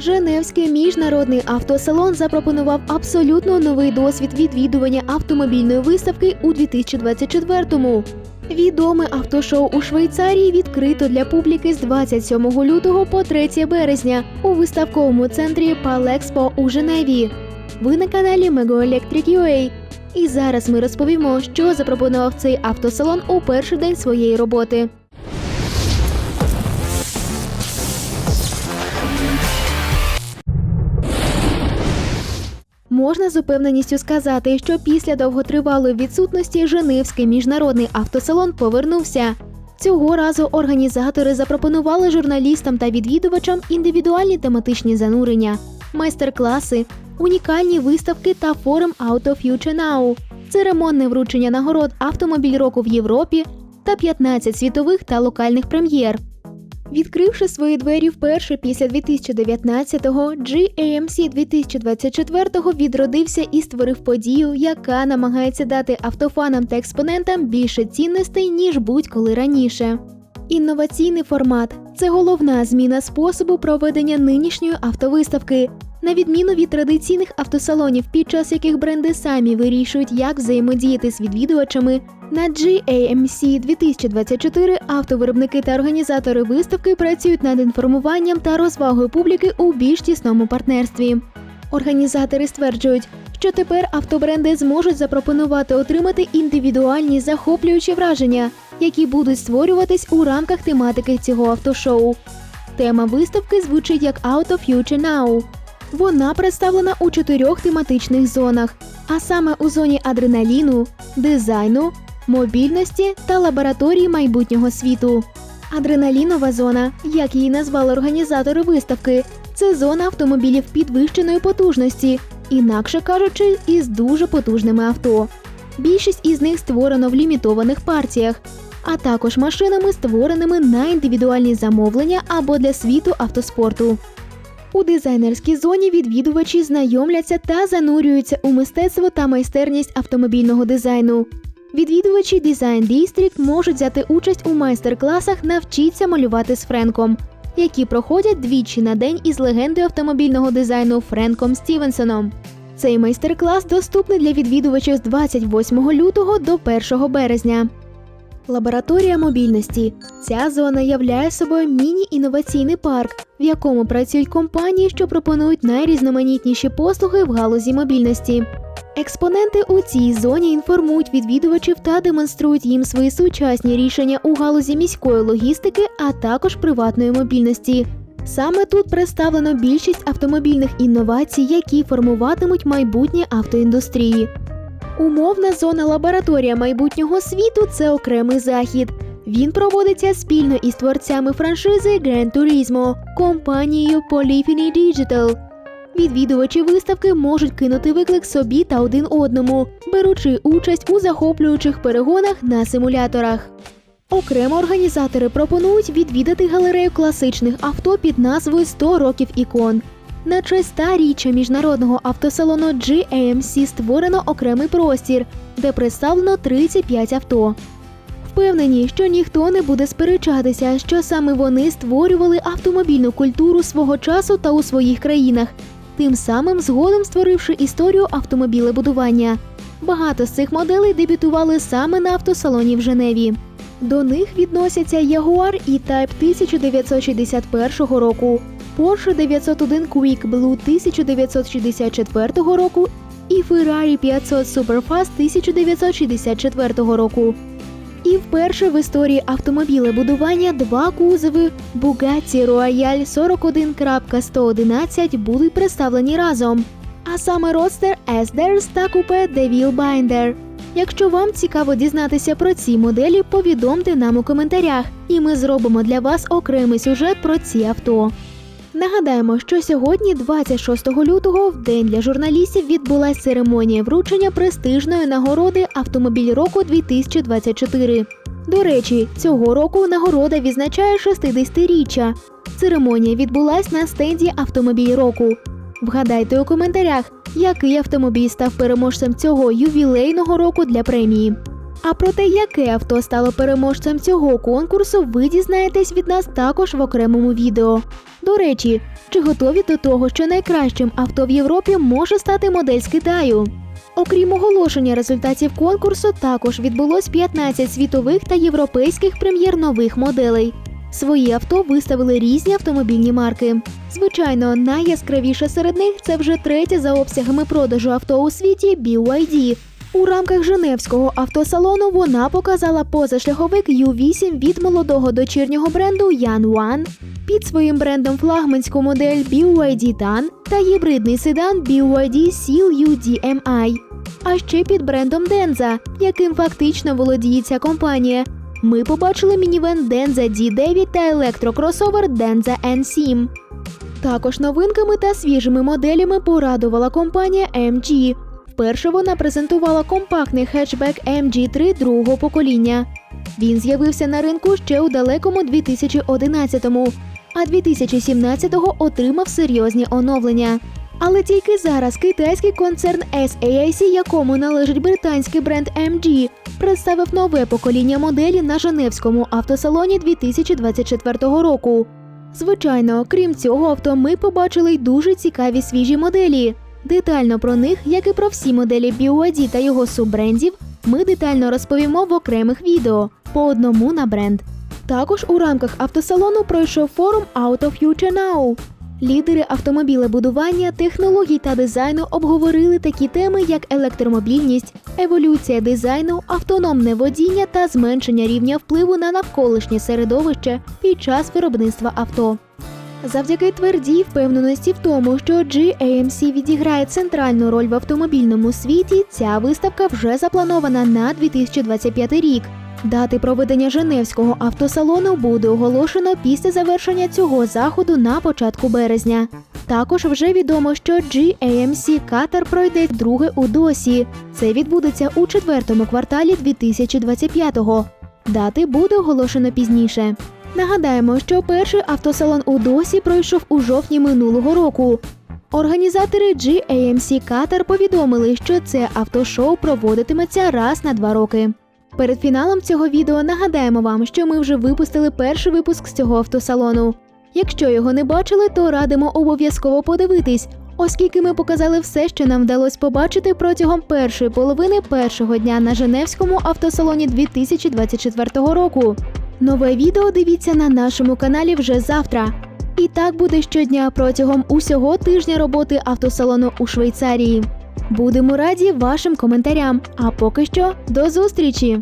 Женевський міжнародний автосалон запропонував абсолютно новий досвід відвідування автомобільної виставки у 2024-му. Відоме автошоу у Швейцарії відкрито для публіки з 27 лютого по 3 березня у виставковому центрі Палекспо у Женеві. Ви на каналі Mego І зараз ми розповімо, що запропонував цей автосалон у перший день своєї роботи. Можна з упевненістю сказати, що після довготривалої відсутності Женевський міжнародний автосалон повернувся. Цього разу організатори запропонували журналістам та відвідувачам індивідуальні тематичні занурення, майстер-класи, унікальні виставки та форум Auto Future Now, церемонне вручення нагород автомобіль року в Європі та 15 світових та локальних прем'єр. Відкривши свої двері вперше після 2019-го, GAMC 2024 відродився і створив подію, яка намагається дати автофанам та експонентам більше цінностей, ніж будь-коли раніше. Інноваційний формат це головна зміна способу проведення нинішньої автовиставки. На відміну від традиційних автосалонів, під час яких бренди самі вирішують, як взаємодіяти з відвідувачами, на GAMC 2024 автовиробники та організатори виставки працюють над інформуванням та розвагою публіки у більш тісному партнерстві. Організатори стверджують, що тепер автобренди зможуть запропонувати отримати індивідуальні захоплюючі враження, які будуть створюватись у рамках тематики цього автошоу. Тема виставки звучить як Out of Future Now. Вона представлена у чотирьох тематичних зонах, а саме у зоні адреналіну, дизайну, мобільності та лабораторії майбутнього світу. Адреналінова зона, як її назвали організатори виставки, це зона автомобілів підвищеної потужності, інакше кажучи, із дуже потужними авто. Більшість із них створено в лімітованих партіях, а також машинами, створеними на індивідуальні замовлення або для світу автоспорту. У дизайнерській зоні відвідувачі знайомляться та занурюються у мистецтво та майстерність автомобільного дизайну. Відвідувачі Design District можуть взяти участь у майстер-класах Навчіться малювати з Френком, які проходять двічі на день із легендою автомобільного дизайну Френком Стівенсоном. Цей майстер-клас доступний для відвідувачів з 28 лютого до 1 березня. Лабораторія мобільності. Ця зона являє собою міні-інноваційний парк, в якому працюють компанії, що пропонують найрізноманітніші послуги в галузі мобільності. Експоненти у цій зоні інформують відвідувачів та демонструють їм свої сучасні рішення у галузі міської логістики, а також приватної мобільності. Саме тут представлено більшість автомобільних інновацій, які формуватимуть майбутнє автоіндустрії. Умовна зона лабораторія майбутнього світу це окремий захід. Він проводиться спільно із творцями франшизи Gran Turismo, компанією Polyphony Digital. Відвідувачі виставки можуть кинути виклик собі та один одному, беручи участь у захоплюючих перегонах на симуляторах. Окремо організатори пропонують відвідати галерею класичних авто під назвою «100 років ікон. На честь річчя міжнародного автосалону GAMC створено окремий простір, де представлено 35 авто. Впевнені, що ніхто не буде сперечатися, що саме вони створювали автомобільну культуру свого часу та у своїх країнах, тим самим згодом створивши історію автомобілебудування. Багато з цих моделей дебютували саме на автосалоні в Женеві. До них відносяться Jaguar E-Type 1961 року, Porsche 901 Quick Blue 1964 року і Ferrari 500 Superfast 1964 року. І вперше в історії автомобілебудування два кузови Bugatti Royale 41.111 будуть представлені разом, а саме Roadster S-Ders та купе DeVille Binder. Якщо вам цікаво дізнатися про ці моделі, повідомте нам у коментарях, і ми зробимо для вас окремий сюжет про ці авто. Нагадаємо, що сьогодні, 26 лютого, в день для журналістів відбулася церемонія вручення престижної нагороди Автомобіль року 2024. До речі, цього року нагорода відзначає 60-річчя. Церемонія відбулась на стенді Автомобіль року. Вгадайте у коментарях, який автомобіль став переможцем цього ювілейного року для премії. А про те, яке авто стало переможцем цього конкурсу, ви дізнаєтесь від нас також в окремому відео. До речі, чи готові до того, що найкращим авто в Європі може стати модель з Китаю? Окрім оголошення результатів конкурсу, також відбулось 15 світових та європейських прем'єр нових моделей. Свої авто виставили різні автомобільні марки. Звичайно, найяскравіше серед них це вже третє за обсягами продажу авто у світі BYD. У рамках Женевського автосалону вона показала позашляховик U8 від молодого дочірнього бренду Yan One, під своїм брендом флагманську модель BYD TAN та гібридний седан BYD Seal UDMI. А ще під брендом Denza, яким фактично володіє ця компанія. Ми побачили мінівен Denza D9 та електрокросовер Denza N7. Також новинками та свіжими моделями порадувала компанія MG. Вперше вона презентувала компактний хетчбек MG3 другого покоління. Він з'явився на ринку ще у далекому 2011-му, а 2017-го отримав серйозні оновлення. Але тільки зараз китайський концерн SAIC, якому належить британський бренд MG, представив нове покоління моделі на Женевському автосалоні 2024 року. Звичайно, крім цього авто, ми побачили й дуже цікаві свіжі моделі. Детально про них, як і про всі моделі BYD та його суббрендів, ми детально розповімо в окремих відео по одному на бренд. Також у рамках автосалону пройшов форум Out of Future Now. Лідери автомобілебудування, технологій та дизайну обговорили такі теми, як електромобільність, еволюція дизайну, автономне водіння та зменшення рівня впливу на навколишнє середовище під час виробництва авто. Завдяки твердій впевненості в тому, що GAMC відіграє центральну роль в автомобільному світі, ця виставка вже запланована на 2025 рік. Дати проведення Женевського автосалону буде оголошено після завершення цього заходу на початку березня. Також вже відомо, що GAMC Катар пройде друге у досі. Це відбудеться у четвертому кварталі 2025-го. Дати буде оголошено пізніше. Нагадаємо, що перший автосалон у досі пройшов у жовтні минулого року. Організатори GAMC Катар повідомили, що це автошоу проводитиметься раз на два роки. Перед фіналом цього відео нагадаємо вам, що ми вже випустили перший випуск з цього автосалону. Якщо його не бачили, то радимо обов'язково подивитись, оскільки ми показали все, що нам вдалося побачити протягом першої половини першого дня на Женевському автосалоні 2024 року. Нове відео дивіться на нашому каналі вже завтра. І так буде щодня протягом усього тижня роботи автосалону у Швейцарії. Будемо раді вашим коментарям. А поки що до зустрічі!